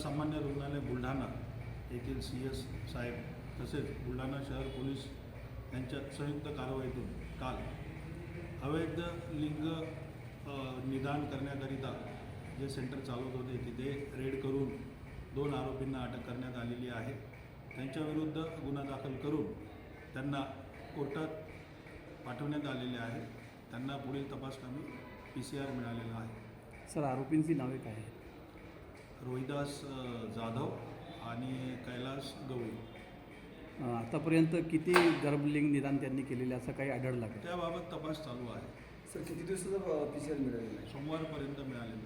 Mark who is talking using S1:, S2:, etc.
S1: सामान्य रुग्णालय बुलढाणा येथील सी एस साहेब तसेच बुलढाणा शहर पोलीस यांच्या संयुक्त कारवाईतून काल अवैध लिंग निदान करण्याकरिता जे सेंटर चालवत होते तिथे रेड करून दोन आरोपींना अटक करण्यात आलेली आहे. त्यांच्याविरुद्ध गुन्हा दाखल करून त्यांना कोर्टात पाठवण्यात आलेले आहे. त्यांना पुढील तपासकामी पी सी आर मिळालेला आहे.
S2: सर आरोपींची नावे काय आहेत?
S1: रोहिदास जाधव आणि कैलास गवळी.
S2: आतापर्यंत किती गर्भलिंग निदान त्यांनी केलेले असं काही आढळलं का?
S1: त्याबाबत तपास चालू आहे.
S3: सर किती दिवसाचा पी सी आर मिळालेला आहे?
S1: सोमवारपर्यंत मिळालेला आहे.